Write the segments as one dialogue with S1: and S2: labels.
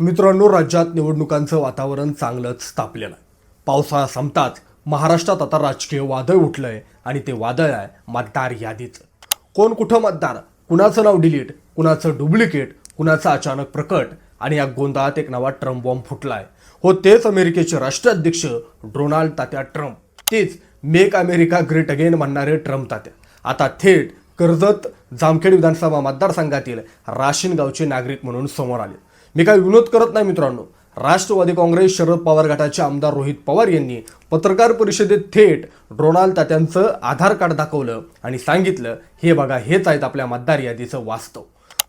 S1: मित्रांनो राज्यात निवडणुकांचं वातावरण चांगलंच तापलेलं आहे. पावसाळा संपताच महाराष्ट्रात आता राजकीय वादळ उठलंय आणि ते वादळ आहे मतदार यादीचं. कोण कुठं मतदार? कुणाचं नाव डिलीट कुणाचं डुप्लिकेट कुणाचं अचानक प्रकट आणि या गोंधळात एक नवा ट्रम्प बॉम्ब फुटलाय. हो तेच अमेरिकेचे राष्ट्राध्यक्ष डोनाल्ड तात्या ट्रम्प. तेच मेक अमेरिका ग्रेट अगेन म्हणणारे ट्रम्प तात्या. आता थेट कर्जत जामखेड विधानसभा मतदारसंघातील राशीन गावचे नागरिक म्हणून समोर आले. मी काय विनोद करत नाही मित्रांनो. राष्ट्रवादी काँग्रेस शरद पवार गटाचे आमदार रोहित पवार यांनी पत्रकार परिषदेत थेट डोनाल्ड तात्यांचं आधार कार्ड दाखवलं आणि सांगितलं हे बघा हेच आहेत आपल्या मतदार यादीचं वास्तव.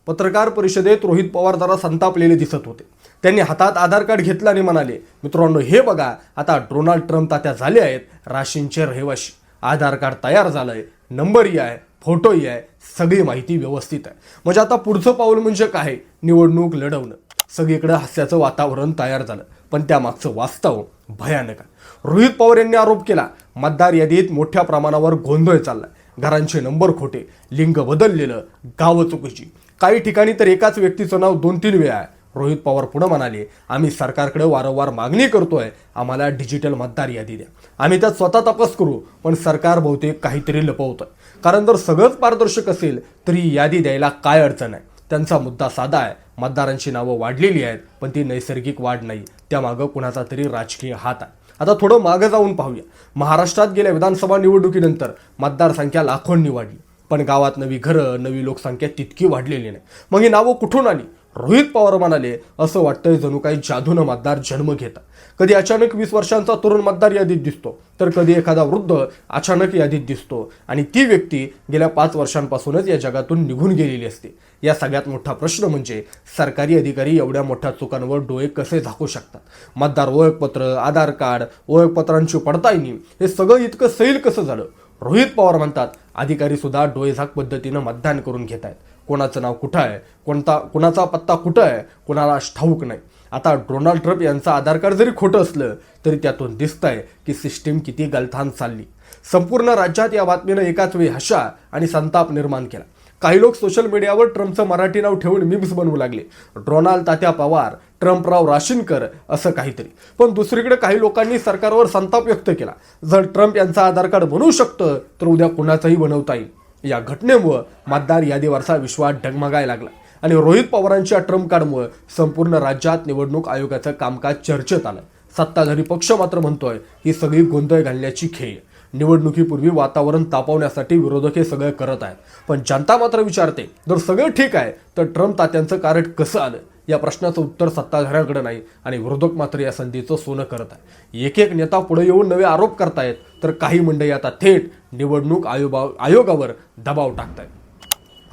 S1: पत्रकार परिषदेत रोहित पवार जरा संतापलेले दिसत होते. त्यांनी हातात आधार कार्ड घेतलं आणि म्हणाले मित्रांनो हे बघा आता डोनाल्ड ट्रम्प तात्या झाले आहेत राशींचे रहिवाशी. आधार कार्ड तयार झालंय नंबरही आहे फोटोही आहे सगळी माहिती व्यवस्थित आहे. म्हणजे आता पुढचं पाऊल म्हणजे काय? निवडणूक लढवणं. सगळीकडे हास्याचं वातावरण तयार झालं. पण त्यामागचं वास्तव भयानक आहे. रोहित पवार यांनी आरोप केला मतदार यादीत मोठ्या प्रमाणावर गोंधळ चाललाय. घरांचे नंबर खोटे लिंग बदललेलं गावं चुकीची. काही ठिकाणी तर एकाच व्यक्तीचं नाव दोन तीन वेळा आहे. रोहित पवार पुढे म्हणाले आम्ही सरकारकडे वारंवार मागणी करतोय आम्हाला डिजिटल मतदार यादी द्या. आम्ही त्यात स्वतः तपास करू पण सरकार बहुतेक काहीतरी लपवतंय. कारण जर सगळंच पारदर्शक असेल तरी यादी द्यायला काय अडचण आहे? त्यांचा मुद्दा साधा आहे. मतदारांची नावं वाढलेली आहेत पण ती नैसर्गिक वाढ नाही. त्यामागं कुणाचा तरी राजकीय हात आहे. आता थोडं मागं जाऊन पाहूया. महाराष्ट्रात गेल्या विधानसभा निवडणुकीनंतर मतदारसंख्या लाखोंनी वाढली. पण गावात नवी घरं नवी लोकसंख्या तितकी वाढलेली नाही. मग ही नावं कुठून आली? रोहित पवार म्हणाले असं वाटतंय जणू काही जादूनं मतदार जन्म घेतात कधी अचानक वीस वर्षांचा तरुण मतदार यादीत दिसतो तर कधी एखादा वृद्ध अचानक यादीत दिसतो आणि ती व्यक्ती गेल्या पाच वर्षांपासूनच या जगातून निघून गेलेली असते. या सगळ्यात मोठा प्रश्न म्हणजे सरकारी अधिकारी एवढ्या मोठ्या चुकांवर डोळे कसे झाकू शकतात? मतदार ओळखपत्र आधार कार्ड ओळखपत्रांची पडताळणी हे सगळं इतकं सैल कसं झालं? रोहित पवार म्हणतात अधिकारी सुद्धा डोळेझाक पद्धतीनं मतदान करून घेत आहेत कोणाचं नाव कुठं आहे? कोणता कोणाचा पत्ता कुठं आहे? कोणाला ठाऊक नाही. आता डोनाल्ड ट्रम्प यांचं आधार कार्ड जरी खोटं असलं तरी त्यातून दिसतंय की सिस्टीम किती गलथान चालली. संपूर्ण राज्यात या बातमीनं एकाच वेळी हशा आणि संताप निर्माण केला. काही लोक सोशल मीडियावर ट्रम्पचं मराठी नाव ठेवून मिम्स बनवू लागले. डोनाल्ड तात्या पवार ट्रम्पराव राशीनकर असं काहीतरी. पण दुसरीकडे काही लोकांनी सरकारवर संताप व्यक्त केला. जर ट्रम्प यांचा आधार कार्ड बनवू शकतं तर उद्या कुणाचंही बनवता येईल. या घटनेमुळं मतदार यादीवरचा विश्वास डगमगायला लागला. आणि रोहित पवारांच्या ट्रम्प कार्डमुळे संपूर्ण राज्यात निवडणूक आयोगाचं कामकाज चर्चेत आलं. सत्ताधारी पक्ष मात्र म्हणतोय ही सगळी गोंधळ घालण्याची खेळ. निवडणुकीपूर्वी वातावरण तापवण्यासाठी विरोधक हे सगळं करत आहेत. पण जनता मात्र विचारते जर सगळं ठीक आहे तर ट्रम्प तात्यांचं कारण कसं आलं? या प्रश्नाचं उत्तर सत्ताधाऱ्यांकडे नाही आणि विरोधक मात्र या संधीचं सोनं करत आहे. एक एक नेता पुढे येऊन नवे आरोप करतायत तर काही मंडळी आता थेट निवडणूक आयोगा आयोगावर दबाव टाकतायत.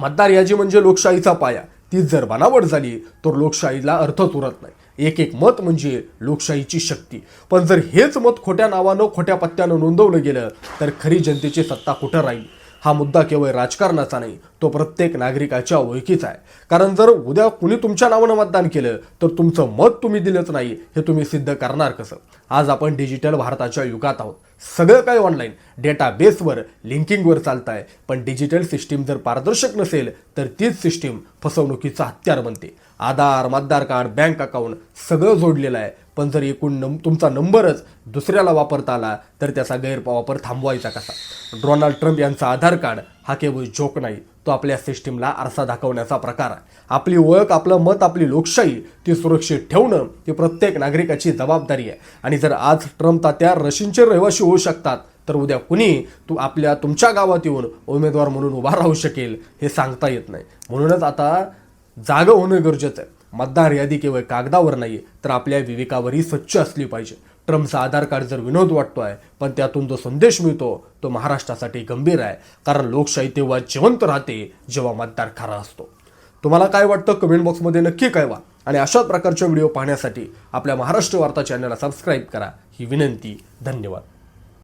S1: मतदार यादी म्हणजे लोकशाहीचा पाया. तीच जर बनावट झाली तर लोकशाहीला अर्थच उरत नाही. एक एक मत म्हणजे लोकशाहीची शक्ती. पण जर हेच मत खोट्या नावानं खोट्या पत्त्यानं नोंदवलं गेलं तर खरी जनतेची सत्ता कुठं राहील? हा मुद्दा केवळ राजकारणाचा नाही तो प्रत्येक नागरिकाच्या ओळखीचा आहे. कारण जर उद्या कुणी तुमच्या नावानं मतदान केलं तर तुमचं मत तुम्ही दिलंच नाही हे तुम्ही सिद्ध करणार कसं? आज आपण डिजिटल भारताच्या युगात आहोत. सगळं काय ऑनलाईन डेटा बेसवर लिंकिंगवर चालत आहे पण डिजिटल सिस्टीम जर पारदर्शक नसेल तर तीच सिस्टीम फसवणुकीचं हत्यार बनते. आधार मतदार कार्ड बँक अकाउंट सगळं जोडलेलं आहे. पण जर एकूण नम तुमचा नंबरच दुसऱ्याला वापरता आला तर त्याचा गैरवापर थांबवायचा कसा? डोनाल्ड ट्रम्प यांचा आधार कार्ड हा केवळ जोक नाही तो आपल्या सिस्टीमला आरसा दाखवण्याचा प्रकार आहे. आपली ओळख आपलं मत आपली लोकशाही ती सुरक्षित ठेवणं ही प्रत्येक नागरिकाची जबाबदारी आहे. आणि जर आज ट्रम्प तात्या रशियनचे रहिवाशी होऊ शकतात तर उद्या कुणी तू आपल्या तुमच्या गावात येऊन उमेदवार म्हणून उभा राहू शकेल हे सांगता येत नाही. म्हणूनच आता जागं होणं गरजेचं आहे. मतदार यादी केवळ कागदावर नाही तर आपल्या विवेकावरही स्वच्छ असली पाहिजे. ट्रम्पचा आधार कार्ड जर विनोद वाटतोय पण त्यातून जो संदेश मिळतो तो महाराष्ट्रासाठी गंभीर आहे. कारण लोकशाही तेव्हा जिवंत राहते जेव्हा मतदार खरा असतो. तुम्हाला काय वाटतं? कमेंट बॉक्समध्ये नक्की कळवा. आणि अशाच प्रकारचे व्हिडिओ पाहण्यासाठी आपल्या महाराष्ट्र वार्ता चॅनलला सबस्क्राईब करा. ही विनंती. धन्यवाद.